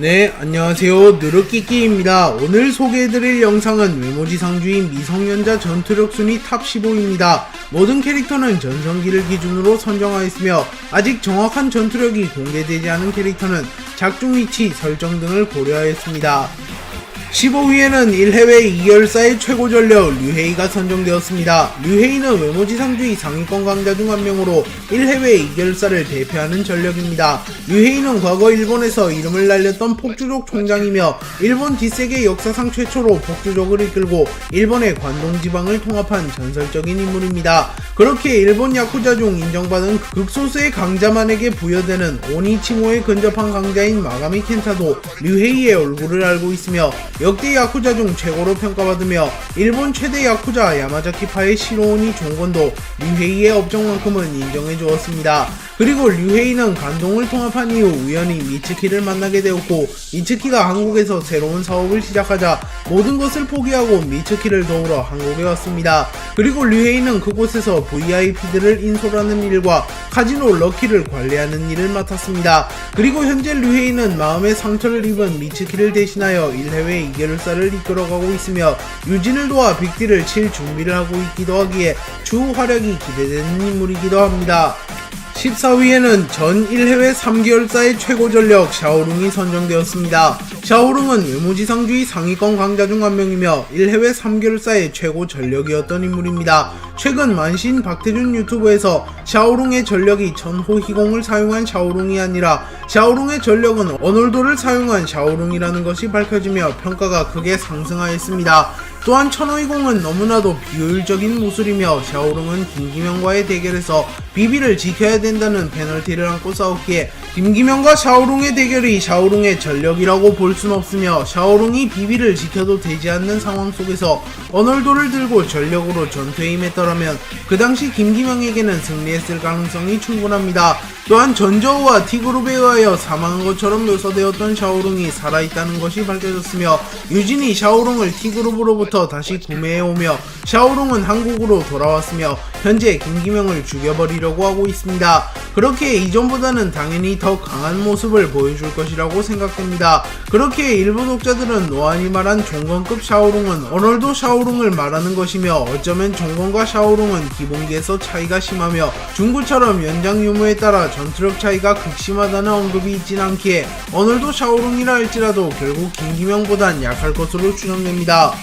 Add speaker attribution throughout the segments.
Speaker 1: 네, 안녕하세요. 느르끼끼입니다. 오늘 소개해드릴 영상은 외모지상주인 미성년자 전투력 순위 탑 15입니다. 모든 캐릭터는 전성기를 기준으로 선정하였으며 아직 정확한 전투력이 공개되지 않은 캐릭터는 작중 위치 설정 등을 고려하였습니다. 15위에는 1해외 2열사의 최고 전력 류헤이가 선정되었습니다. 류헤이는 외모지상주의 상위권 강자 중 한 명으로 1해외 2열사를 대표하는 전력입니다. 류헤이는 과거 일본에서 이름을 날렸던 폭주족 총장이며 일본 뒷세계 역사상 최초로 폭주족을 이끌고 일본의 관동 지방을 통합한 전설적인 인물입니다. 그렇게 일본 야쿠자 중 인정받은 극소수의 강자만에게 부여되는 오니치모에 근접한 강자인 마가미 켄타도 류헤이의 얼굴을 알고 있으며 역대 야쿠자 중 최고로 평가받으며 일본 최대 야쿠자 야마자키파의 시로오니 종건도 류헤이의 업적만큼은 인정해 주었습니다. 그리고 류헤이는 간동을 통합한 이후 우연히 미츠키를 만나게 되었고 미츠키가 한국에서 새로운 사업을 시작하자 모든 것을 포기하고 미츠키를 도우러 한국에 왔습니다. 그리고 류헤이는 그곳에서 VIP들을 인솔하는 일과 카지노 럭키를 관리하는 일을 맡았습니다. 그리고 현재 류헤이는 마음의 상처를 입은 미츠키를 대신하여 1해외 2결사를 이끌어가고 있으며 유진을 도와 빅딜을 칠 준비를 하고 있기도 하기에 추후 활약이 기대되는 인물이기도 합니다. 14위에는 전 1해외 3개월사의 최고 전력 샤오룽이 선정되었습니다. 샤오룽은 외모지상주의 상위권 강자 중 한 명이며 1해외 3개월사의 최고 전력이었던 인물입니다. 최근 만신 박태준 유튜브에서 샤오룽의 전력이 전호희공을 사용한 샤오룽이 아니라 샤오룽의 전력은 어놀도를 사용한 샤오룽이라는 것이 밝혀지며 평가가 크게 상승하였습니다. 또한 천호이공은 너무나도 비효율적인 모술이며 샤오룽은 김기명과의 대결에서 비비를 지켜야 된다는 페널티를 안고 싸웠기에 김기명과 샤오룽의 대결이 샤오룽의 전력이라고 볼 순 없으며 샤오룽이 비비를 지켜도 되지 않는 상황 속에서 어널도를 들고 전력으로 전투에 임했더라면 그 당시 김기명에게는 승리했을 가능성이 충분합니다. 또한 전저우와 티그룹에 의하여 사망한 것처럼 묘사되었던 샤오룽이 살아있다는 것이 밝혀졌으며 유진이 샤오룽을 티그룹으로부터 다시 구매해오며 샤오룽은 한국으로 돌아왔으며 현재 김기명을 죽여버리려고 하고 있습니다. 그렇게 이전보다는 당연히 더 강한 모습을 보여줄 것이라고 생각됩니다. 그렇게 일부 독자들은 노안이 말한 종건급 샤오룽은 어널도 샤오룽을 말하는 것이며 어쩌면 종건과 샤오룽은 기본기에서 차이가 심하며 중구처럼 연장 유무에 따라 전투력 차이가 극심하다는 언급이 있진 않기에 어널도 샤오룽이라 할지라도 결국 김기명보단 약할 것으로 추정됩니다.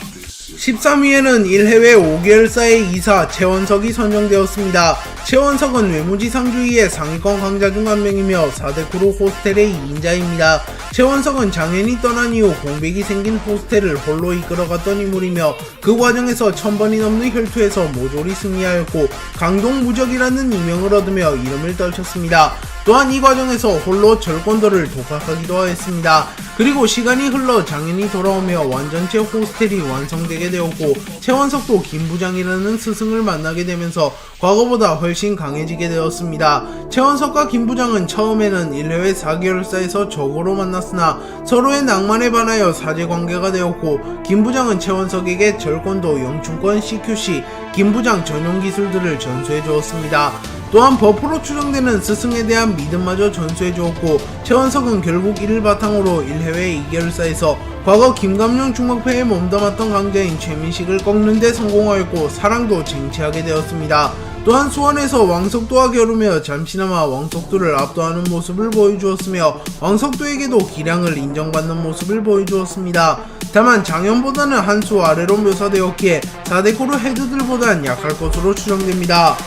Speaker 1: 13위에는 1해외 5개월사의 이사 최원석이 선정되었습니다. 최원석은 외무지 상주의의 상위권 강자 중 한 명이며 4대 크루 호스텔의 2인자입니다. 최원석은 장현이 떠난 이후 공백이 생긴 호스텔을 홀로 이끌어갔던 인물이며 그 과정에서 천번이 넘는 혈투에서 모조리 승리하였고 강동무적이라는 이명을 얻으며 이름을 떨쳤습니다. 또한 이 과정에서 홀로 절권도를 독학하기도 하였습니다. 그리고 시간이 흘러 장현이 돌아오며 완전체 호스텔이 완성되게 되었고 최원석도 김부장이라는 스승을 만나게 되면서 과거보다 훨씬 강해지게 되었습니다. 최원석과 김부장은 처음에는 1회회 4개월사에서 적으로 만났으나 서로의 낭만에 반하여 사제관계가 되었고 김부장은 최원석에게 절권도 영춘권 CQC 김부장 전용 기술들을 전수해 주었습니다. 또한 버프로 추정되는 스승에 대한 믿음마저 전수해 주었고 최원석은 결국 이를 바탕으로 1해외 2개월사에서 과거 김감룡 중학패에 몸담았던 강자인 최민식을 꺾는 데 성공하였고 사랑도 쟁취하게 되었습니다. 또한 수원에서 왕석도와 겨루며 잠시나마 왕석도를 압도하는 모습을 보여주었으며 왕석도에게도 기량을 인정받는 모습을 보여주었습니다. 다만 장현보다는 한 수 아래로 묘사되었기에 4대코르 헤드들보단 약할 것으로 추정됩니다.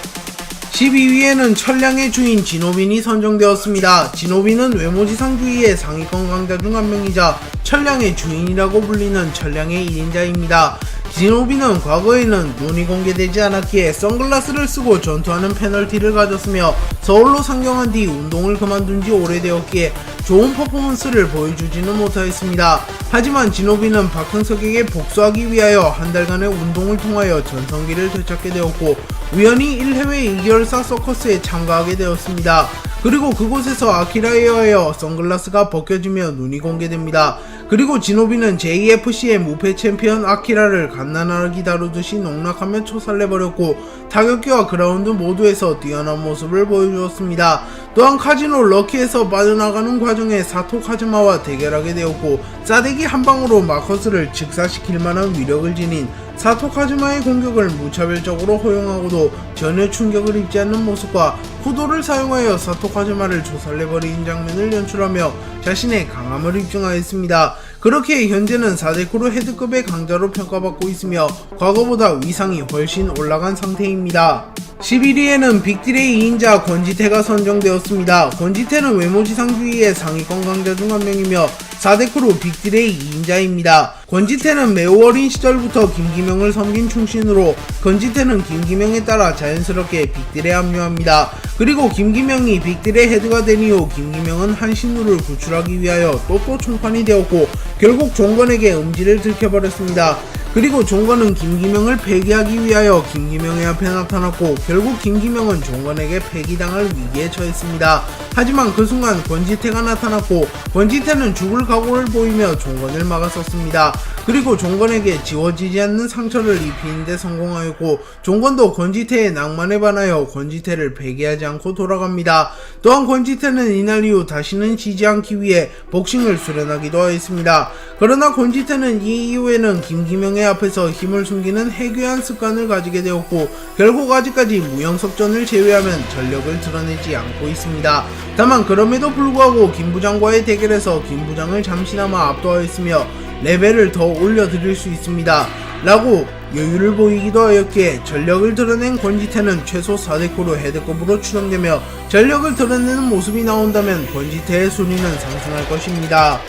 Speaker 1: 12위에는 천량의 주인 진호빈이 선정되었습니다. 진호빈은 외모지상 주의의 상위권 강자 중 한 명이자 천량의 주인이라고 불리는 천량의 1인자입니다. 진호빈은 과거에는 눈이 공개되지 않았기에 선글라스를 쓰고 전투하는 페널티를 가졌으며 서울로 상경한 뒤 운동을 그만둔 지 오래되었기에 좋은 퍼포먼스를 보여주지는 못하였습니다. 하지만 진호빈은 박형석에게 복수하기 위하여 한 달간의 운동을 통하여 전성기를 되찾게 되었고 우연히 1해외 2개월사 서커스에 참가하게 되었습니다. 그리고 그곳에서 아키라에 의하여 선글라스가 벗겨지며 눈이 공개됩니다. 그리고 진호비는 JFC의 무패 챔피언 아키라를 갓난아기 다루듯이 농락하며 초살내버렸고 타격기와 그라운드 모두에서 뛰어난 모습을 보여주었습니다. 주었습니다. 또한 카지노 럭키에서 빠져나가는 과정에 사토 카즈마와 대결하게 되었고 싸대기 한 방으로 마커스를 즉사시킬 만한 위력을 지닌 사토 카즈마의 공격을 무차별적으로 허용하고도 전혀 충격을 입지 않는 모습과 후도를 사용하여 사토 카즈마를 조살내버린 장면을 연출하며 자신의 강함을 입증하였습니다. 그렇게 현재는 4대크로 헤드급의 강자로 평가받고 있으며 과거보다 위상이 훨씬 올라간 상태입니다. 11위에는 빅딜의 2인자 권지태가 선정되었습니다. 권지태는 외모지상주의의 상위권 강자 중 한 명이며 4대크로 빅딜의 2인자입니다. 권지태는 매우 어린 시절부터 김기명을 섬긴 충신으로 권지태는 김기명에 따라 자연스럽게 빅딜에 합류합니다. 그리고 김기명이 빅딜의 헤드가 된 이후 김기명은 한신루를 구출하기 위하여 또또 총판이 되었고 결국 종건에게 음지를 들켜버렸습니다. 그리고 종건은 김기명을 폐기하기 위하여 김기명의 앞에 나타났고 결국 김기명은 종건에게 폐기당할 위기에 처했습니다. 하지만 그 순간 권지태가 나타났고 권지태는 죽을 각오를 보이며 종건을 막았었습니다. 그리고 종건에게 지워지지 않는 상처를 입히는데 성공하였고 종건도 권지태의 낭만에 반하여 권지태를 폐기하지 않고 돌아갑니다. 또한 권지태는 이날 이후 다시는 지지 않기 위해 복싱을 수련하기도 하였습니다. 그러나 권지태는 이 이후에는 김기명의 앞에서 힘을 숨기는 해괴한 습관을 가지게 되었고 결국 아직까지 무영석전을 제외하면 전력을 드러내지 않고 있습니다. 다만 그럼에도 불구하고 김 부장과의 대결에서 김 부장을 잠시나마 압도하였으며 레벨을 더 올려드릴 수 있습니다. 라고 여유를 보이기도 하였기에 전력을 드러낸 권지태는 최소 4대코로 헤드급으로 추정되며 전력을 드러내는 모습이 나온다면 권지태의 순위는 상승할 것입니다.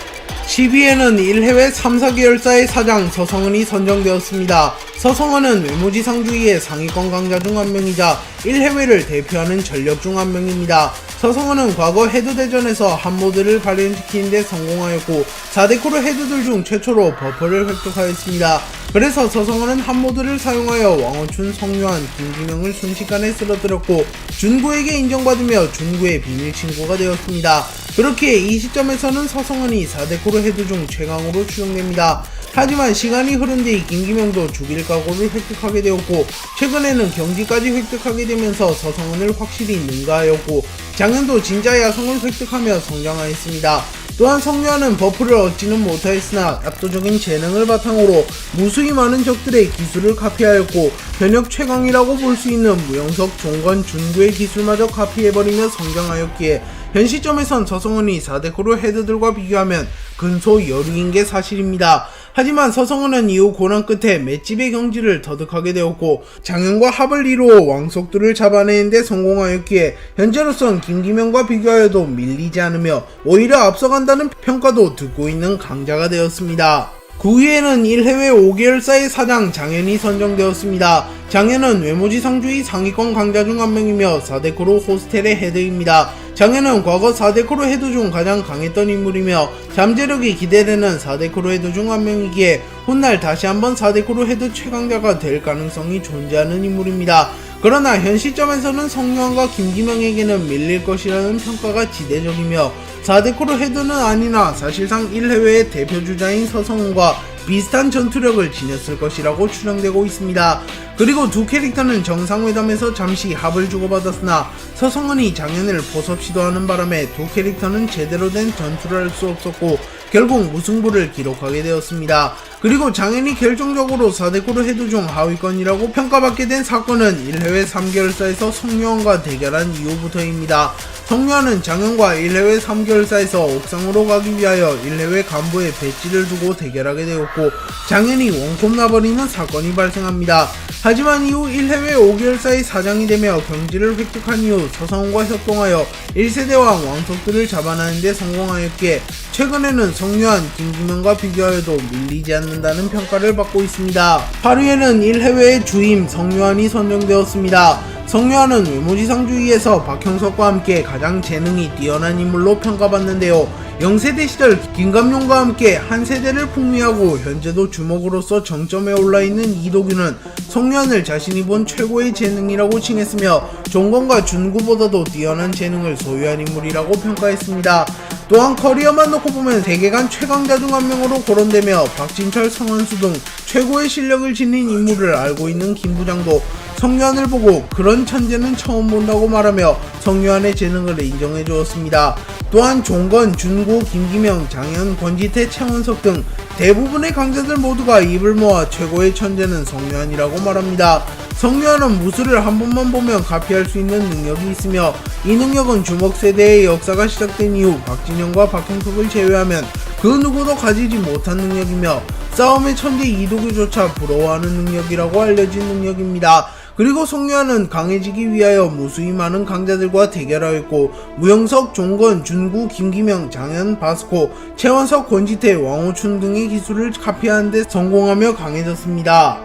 Speaker 1: 10위에는 1해외 3, 4계열사의 사장 서성은이 선정되었습니다. 서성은은 외모지상주의의 상위권 강자 중 한 명이자 1해외를 대표하는 전력 중 한 명입니다. 서성은은 과거 헤드대전에서 한 모드를 발현시키는 데 성공하였고 4대코르 헤드들 중 최초로 버퍼를 획득하였습니다. 그래서 서성은은 한 모드를 사용하여 왕원춘, 성유한, 김기명을 순식간에 쓰러뜨렸고 준구에게 인정받으며 준구의 비밀 친구가 되었습니다. 그렇게 이 시점에서는 서성은이 4대코르 헤드 중 최강으로 추정됩니다. 하지만 시간이 흐른 뒤 김기명도 죽일 각오를 획득하게 되었고 최근에는 경기까지 획득하게 되면서 서성은을 확실히 능가하였고 작년도 진짜 야성을 획득하며 성장하였습니다. 또한 성녀는 버프를 얻지는 못하였으나 압도적인 재능을 바탕으로 무수히 많은 적들의 기술을 카피하였고 현역 최강이라고 볼 수 있는 무영석, 종건, 준구의 기술마저 카피해버리며 성장하였기에 현 시점에선 서성은이 4대코로 헤드들과 비교하면 근소 여류인 게 사실입니다. 하지만 서성은은 이후 고난 끝에 맷집의 경지를 터득하게 되었고 장현과 합을 이루어 왕속들을 잡아내는데 성공하였기에 현재로선 김기명과 비교하여도 밀리지 않으며 오히려 앞서간다는 평가도 듣고 있는 강자가 되었습니다. 9위에는 1해외 5계열사의 사장 장현이 선정되었습니다. 장현은 외모지상주의 상위권 강자 중 한 명이며 4대코로 호스텔의 헤드입니다. 장현은 과거 4대코로 헤드 중 가장 강했던 인물이며 잠재력이 기대되는 4대코로 헤드 중 한 명이기에 훗날 다시 한번 4대코로 헤드 최강자가 될 가능성이 존재하는 인물입니다. 그러나 현 시점에서는 성유한과 김기명에게는 밀릴 것이라는 평가가 지대적이며 4대코로 헤드는 아니나 사실상 1해외의 대표 주자인 서성훈과 비슷한 전투력을 지녔을 것이라고 추정되고 있습니다. 그리고 두 캐릭터는 정상회담에서 잠시 합을 주고받았으나 서성은이 장현을 포섭 시도하는 바람에 두 캐릭터는 제대로 된 전투를 할 수 없었고 결국 무승부를 기록하게 되었습니다. 그리고 장현이 결정적으로 4대코로 헤드 중 하위권이라고 평가받게 된 사건은 1해외 3개월사에서 성유한과 대결한 이후부터입니다. 성유한은 장현과 1해외 3개월사에서 옥상으로 가기 위하여 1해외 간부의 배지를 두고 대결하게 되었고 장현이 원콤 나버리는 사건이 발생합니다. 하지만 이후 1해외 5개월사의 사장이 되며 경지를 획득한 이후 서성훈과 협동하여 1세대왕 왕석들을 잡아내는데 성공하였기에 최근에는 성유한, 김기명과 비교하여도 밀리지 않는 다는 평가를 받고 있습니다. 8위에는 1해외의 주임 성유한이 선정되었습니다. 성유한은 외모지상주의에서 박형석과 함께 가장 재능이 뛰어난 인물로 평가받는데요. 0세대 시절 김감용과 함께 한 세대를 풍미하고 현재도 주목으로서 정점에 올라있는 이도규는 성유한을 자신이 본 최고의 재능이라고 칭했으며 종건과 준구보다도 뛰어난 재능을 소유한 인물이라고 평가했습니다. 또한 커리어만 놓고 보면 세계관 최강자 중 한 명으로 거론되며 박진철, 성원수 등 최고의 실력을 지닌 인물을 알고 있는 김 부장도 성유한을 보고 그런 천재는 처음 본다고 말하며 성유한의 재능을 인정해 주었습니다. 또한 종건, 준고, 김기명, 장현, 권지태, 최원석 등 대부분의 강자들 모두가 입을 모아 최고의 천재는 성유한이라고 말합니다. 성유한은 무술을 한 번만 보면 가피할 수 있는 능력이 있으며 이 능력은 주먹 세대의 역사가 시작된 이후 박진영과 박형석을 제외하면 그 누구도 가지지 못한 능력이며 싸움의 천재 이도규조차 부러워하는 능력이라고 알려진 능력입니다. 그리고 송유한은 강해지기 위하여 무수히 많은 강자들과 대결하였고 무영석, 종건, 준구, 김기명, 장현, 바스코, 최원석, 권지태, 왕호춘 등의 기술을 카피하는 데 성공하며 강해졌습니다.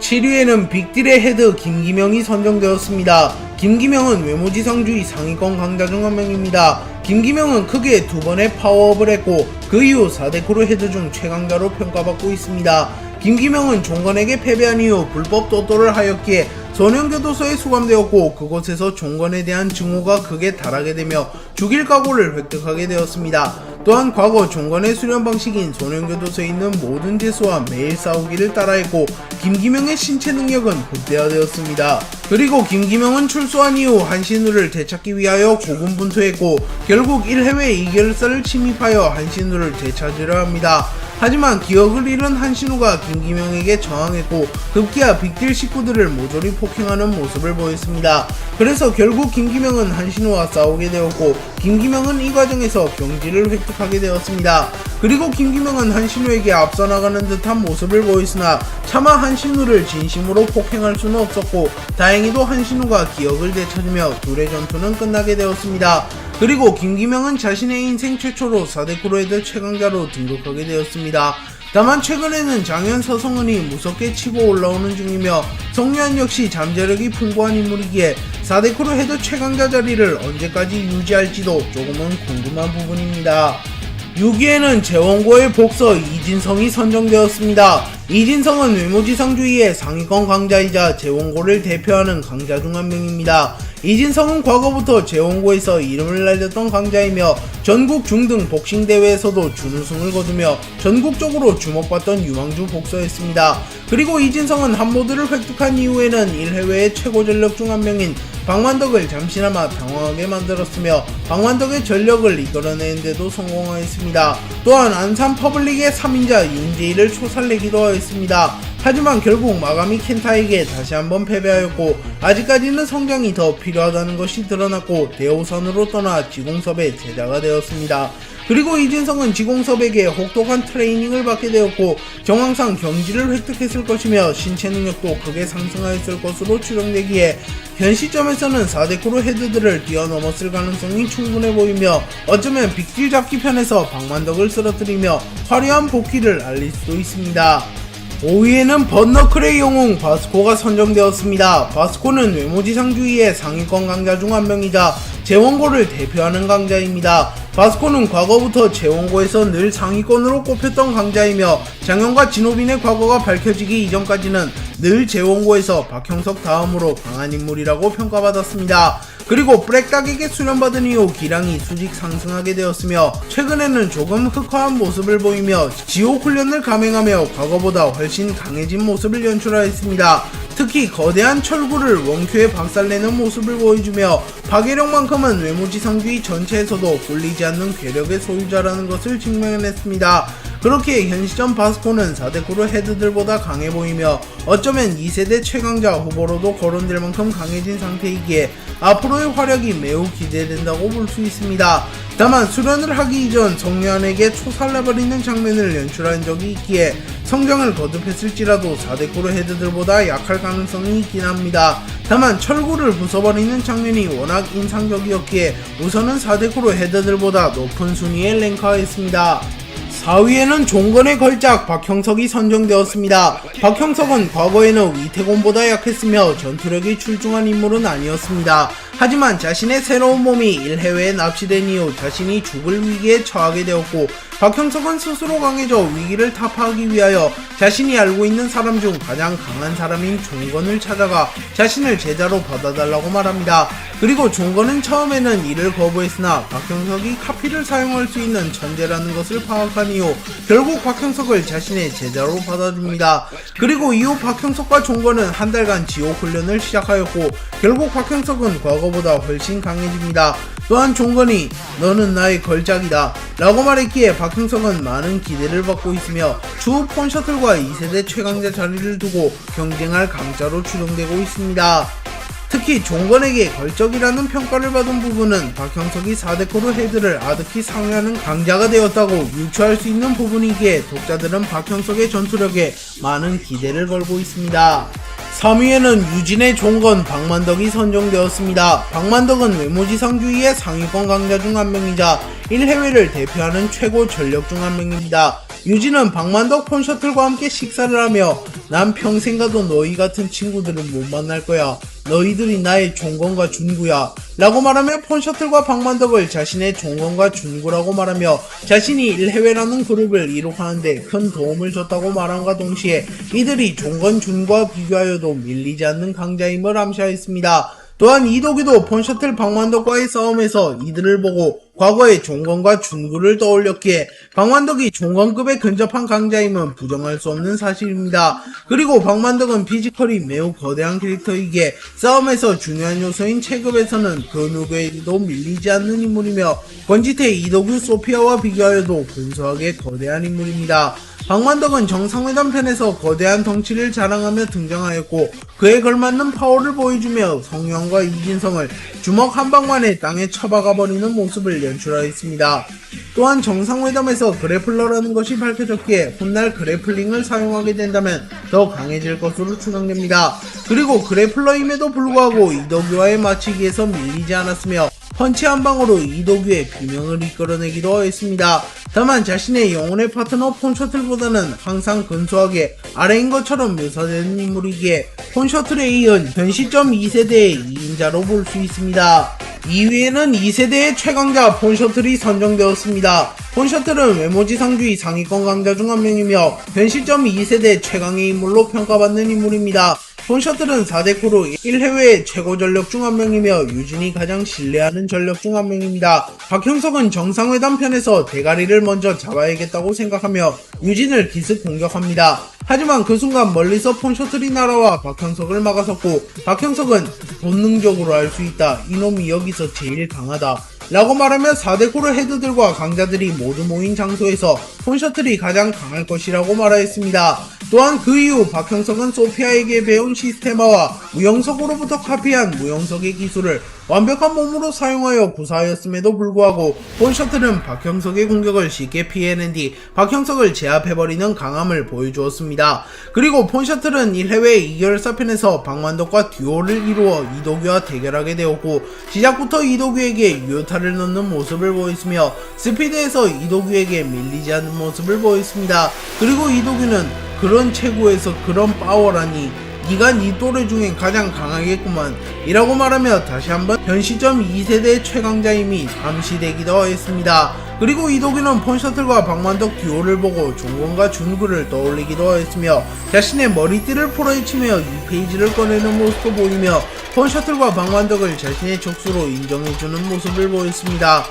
Speaker 1: 7위에는 빅딜의 헤드 김기명이 선정되었습니다. 김기명은 외모지상주의 상위권 강자 중 한 명입니다. 김기명은 크게 두 번의 파워업을 했고 그 이후 4대 크루 헤드 중 최강자로 평가받고 있습니다. 김기명은 종건에게 패배한 이후 불법 도도를 하였기에 소년교도소에 수감되었고 그곳에서 종건에 대한 증오가 극에 달하게 되며 죽일 각오를 획득하게 되었습니다. 또한 과거 종건의 수련 방식인 소년교도소에 있는 모든 죄수와 매일 싸우기를 따라했고 김기명의 신체 능력은 극대화되었습니다. 그리고 김기명은 출소한 이후 한신우를 되찾기 위하여 고군분투했고 결국 1해외 2결사를 침입하여 한신우를 되찾으려 합니다. 하지만 기억을 잃은 한신우가 김기명에게 저항했고 급기야 빅딜 식구들을 모조리 폭행하는 모습을 보였습니다. 그래서 결국 김기명은 한신우와 싸우게 되었고 김기명은 이 과정에서 경지를 획득하게 되었습니다. 그리고 김기명은 한신우에게 앞서 나가는 듯한 모습을 보였으나 차마 한신우를 진심으로 폭행할 수는 없었고 다행히도 한신우가 기억을 되찾으며 둘의 전투는 끝나게 되었습니다. 그리고 김기명은 자신의 인생 최초로 4대 크로헤드 최강자로 등극하게 되었습니다. 다만 최근에는 장현 서성은이 무섭게 치고 올라오는 중이며 성유한 역시 잠재력이 풍부한 인물이기에 4대 크로 헤드 최강자 자리를 언제까지 유지할지도 조금은 궁금한 부분입니다. 6위에는 재원고의 복서 이진성이 선정되었습니다. 이진성은 외모지상주의의 상위권 강자이자 재원고를 대표하는 강자 중 한 명입니다. 이진성은 과거부터 재원고에서 이름을 날렸던 강자이며 전국 중등 복싱 대회에서도 준우승을 거두며 전국적으로 주목받던 유망주 복서였습니다. 그리고 이진성은 한모드를 획득한 이후에는 1회외의 최고 전력 중 한 명인 방만덕을 잠시나마 당황하게 만들었으며 방만덕의 전력을 이끌어내는데도 성공하였습니다. 또한 안산 퍼블릭의 3인자 윤재일을 초살내기도 하였습니다. 하지만 결국 마가미 켄타에게 다시 한번 패배하였고 아직까지는 성장이 더 필요 하다는 것이 드러났고 대호선으로 떠나 지공섭의 제자가 되었습니다. 그리고 이진성은 지공섭에게 혹독한 트레이닝을 받게 되었고 정황상 경지를 획득했을 것이며 신체 능력도 크게 상승하였을 것으로 추정되기에 현 시점에서는 4대 크로 헤드들을 뛰어넘었을 가능성이 충분해 보이며 어쩌면 빅딜 잡기 편에서 박만덕을 쓰러뜨리며 화려한 복귀를 알릴 수도 있습니다. 5위에는 번너클의 영웅 바스코가 선정되었습니다. 바스코는 외모지상주의의 상위권 강자 중 한 명이자 재원고를 대표하는 강자입니다. 바스코는 과거부터 재원고에서 늘 상위권으로 꼽혔던 강자이며 장현과 진호빈의 과거가 밝혀지기 이전까지는 늘 재원고에서 박형석 다음으로 강한 인물이라고 평가받았습니다. 그리고 브렉닥에게 수련받은 이후 기량이 수직 상승하게 되었으며 최근에는 조금 흑화한 모습을 보이며 지옥 훈련을 감행하며 과거보다 훨씬 강해진 모습을 연출하였습니다. 특히 거대한 철구를 원큐에 박살내는 모습을 보여주며 파괴력만큼은 외모지상주의 전체에서도 꿀리지 않는 괴력의 소유자라는 것을 증명해냈습니다. 그렇게 현 시점 바스코는 4대 크루 헤드들보다 강해 보이며 어쩌면 2세대 최강자 후보로도 거론될 만큼 강해진 상태이기에 앞으로의 활약이 매우 기대된다고 볼 수 있습니다. 다만 수련을 하기 이전 성유한에게 초살라버리는 장면을 연출한 적이 있기에 성장을 거듭했을지라도 4대 크루 헤드들보다 약할 가능성이 있긴 합니다. 다만 철구를 부숴버리는 장면이 워낙 인상적이었기에 우선은 4대 크루 헤드들보다 높은 순위에 랭크하였습니다. 4위에는 종건의 걸작 박형석이 선정되었습니다. 박형석은 과거에는 위태곤보다 약했으며 전투력이 출중한 인물은 아니었습니다. 하지만 자신의 새로운 몸이 1해외에 납치된 이후 자신이 죽을 위기에 처하게 되었고 박형석은 스스로 강해져 위기를 타파하기 위하여 자신이 알고 있는 사람 중 가장 강한 사람인 종건을 찾아가 자신을 제자로 받아달라고 말합니다. 그리고 종건은 처음에는 이를 거부했으나 박형석이 카피를 사용할 수 있는 천재라는 것을 파악한 이후 결국 박형석을 자신의 제자로 받아줍니다. 그리고 이후 박형석과 종건은 한 달간 지옥 훈련을 시작하였고 결국 박형석은 과거 보다 훨씬 강해집니다. 또한 종건이 너는 나의 걸작이다 라고 말했기에 박형석은 많은 기대를 받고 있으며 추후 폰셔틀과 2세대 최강자 자리를 두고 경쟁할 강자로 추정되고 있습니다. 특히 종건에게 걸적이라는 평가를 받은 부분은 박형석이 4대코로 헤드를 아득히 상회하는 강자가 되었다고 유추할 수 있는 부분이기에 독자들은 박형석의 전투력에 많은 기대를 걸고 있습니다. 3위에는 유진의 종건 박만덕이 선정되었습니다. 박만덕은 외모지상주의의 상위권 강자 중 한 명이자 1해외를 대표하는 최고 전력 중 한 명입니다. 유진은 박만덕 폰셔틀과 함께 식사를 하며 난 평생 가도 너희 같은 친구들은 못 만날 거야. 너희들이 나의 종건과 준구야. 라고 말하며 폰셔틀과 박만덕을 자신의 종건과 준구라고 말하며 자신이 1해외라는 그룹을 이룩하는데 큰 도움을 줬다고 말함과 동시에 이들이 종건 준과 비교하여도 밀리지 않는 강자임을 암시하였습니다. 또한 이도기도 폰셔틀 박만덕과의 싸움에서 이들을 보고 과거의 종건과 준구를 떠올렸기에 박만덕이 종건급에 근접한 강자임은 부정할 수 없는 사실입니다. 그리고 박만덕은 피지컬이 매우 거대한 캐릭터이기에 싸움에서 중요한 요소인 체급에서는 그 누구에게도 밀리지 않는 인물이며 권지태 이도규 소피아와 비교하여도 근소하게 거대한 인물입니다. 박만덕은 정상회담 편에서 거대한 덩치를 자랑하며 등장하였고 그에 걸맞는 파워를 보여주며 성형과 이진성을 주먹 한 방만에 땅에 쳐박아 버리는 모습을 연출하였습니다. 또한 정상회담에서 그래플러라는 것이 밝혀졌기에 훗날 그래플링을 사용하게 된다면 더 강해질 것으로 추정됩니다. 그리고 그래플러임에도 불구하고 이덕유와의 맞추기에서 밀리지 않았으며 펀치 한 방으로 이도규의 비명을 이끌어내기도 하였습니다. 다만 자신의 영혼의 파트너 폰셔틀보다는 항상 근소하게 아래인 것처럼 묘사되는 인물이기에 폰셔틀에 이은 현 시점 2세대의 2인자로 볼 수 있습니다. 2위에는 2세대의 최강자 폰셔틀이 선정되었습니다. 폰셔틀은 외모지상주의 상위권 강자 중 한 명이며 현 시점 2세대 최강의 인물로 평가받는 인물입니다. 폰셔틀은 4대 코로 1해외 최고 전력 중 한 명이며 유진이 가장 신뢰하는 전력 중 한 명입니다. 박형석은 정상회담 편에서 대가리를 먼저 잡아야겠다고 생각하며 유진을 기습 공격합니다. 하지만 그 순간 멀리서 폰셔틀이 날아와 박형석을 막아섰고 박형석은 본능적으로 알 수 있다. 이놈이 여기서 제일 강하다. 라고 말하며 4대 코르 헤드들과 강자들이 모두 모인 장소에서 폰셔틀이 가장 강할 것이라고 말하였습니다. 또한 그 이후 박형석은 소피아에게 배운 시스테마와 무영석으로부터 카피한 무영석의 기술을 완벽한 몸으로 사용하여 구사하였음에도 불구하고 폰셔틀은 박형석의 공격을 쉽게 피해낸 뒤 박형석을 제압해버리는 강함을 보여주었습니다. 그리고 폰셔틀은 1해외 2결사편에서 박만덕과 듀오를 이루어 이도규와 대결하게 되었고 시작부터 이도규에게 유효타 를 넣는 모습을 보였으며 스피드에서 이도규에게 밀리지 않는 모습을 보였습니다. 그리고 이도규는 그런 체구에서 그런 파워라니 네가 네 또래 중에 가장 강하겠구만 이라고 말하며 다시 한번 현 시점 2세대 최강자임이 암시되기도 했습니다. 그리고 이도기는 폰셔틀과 박만덕 듀오를 보고 종건과 준구를 떠올리기도 했으며 자신의 머리띠를 풀어헤치며 이 페이지를 꺼내는 모습도 보이며 폰셔틀과 박만덕을 자신의 족수로 인정해주는 모습을 보였습니다.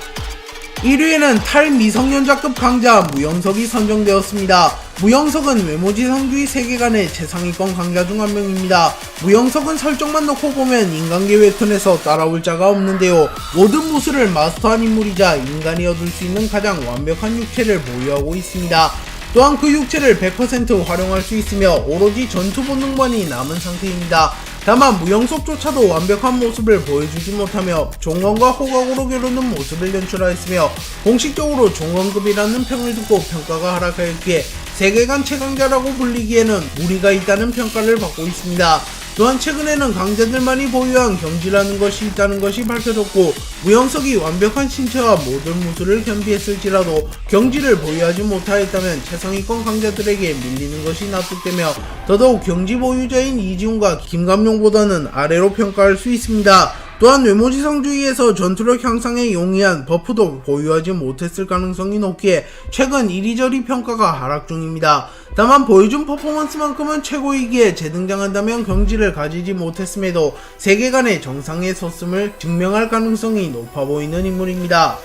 Speaker 1: 1위에는 탈미성년자급 강자 무영석이 선정되었습니다. 무영석은 외모지상주의 세계관의 최상위권 강자 중 한 명입니다. 무영석은 설정만 놓고 보면 인간계 웹툰에서 따라올 자가 없는데요. 모든 무술을 마스터한 인물이자 인간이 얻을 수 있는 가장 완벽한 육체를 보유하고 있습니다. 또한 그 육체를 100% 활용할 수 있으며 오로지 전투 본능만이 남은 상태입니다. 다만 무영석조차도 완벽한 모습을 보여주지 못하며 종건과 호각으로 겨루는 모습을 연출하였으며 공식적으로 종건급이라는 평을 듣고 평가가 하락하였기에 세계관 최강자라고 불리기에는 무리가 있다는 평가를 받고 있습니다. 또한 최근에는 강자들만이 보유한 경지라는 것이 있다는 것이 밝혀졌고 무영석이 완벽한 신체와 모든 무술을 겸비했을지라도 경지를 보유하지 못하였다면 최상위권 강자들에게 밀리는 것이 납득되며 더더욱 경지 보유자인 이지훈과 김감용보다는 아래로 평가할 수 있습니다. 또한 외모지상주의에서 전투력 향상에 용이한 버프도 보유하지 못했을 가능성이 높기에 최근 이리저리 평가가 하락 중입니다. 다만 보여준 퍼포먼스만큼은 최고이기에 재등장한다면 경지를 가지지 못했음에도 세계관의 정상에 섰음을 증명할 가능성이 높아 보이는 인물입니다.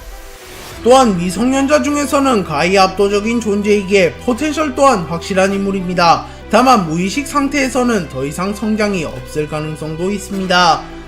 Speaker 1: 또한 미성년자 중에서는 가히 압도적인 존재이기에 포텐셜 또한 확실한 인물입니다. 다만 무의식 상태에서는 더 이상 성장이 없을 가능성도 있습니다.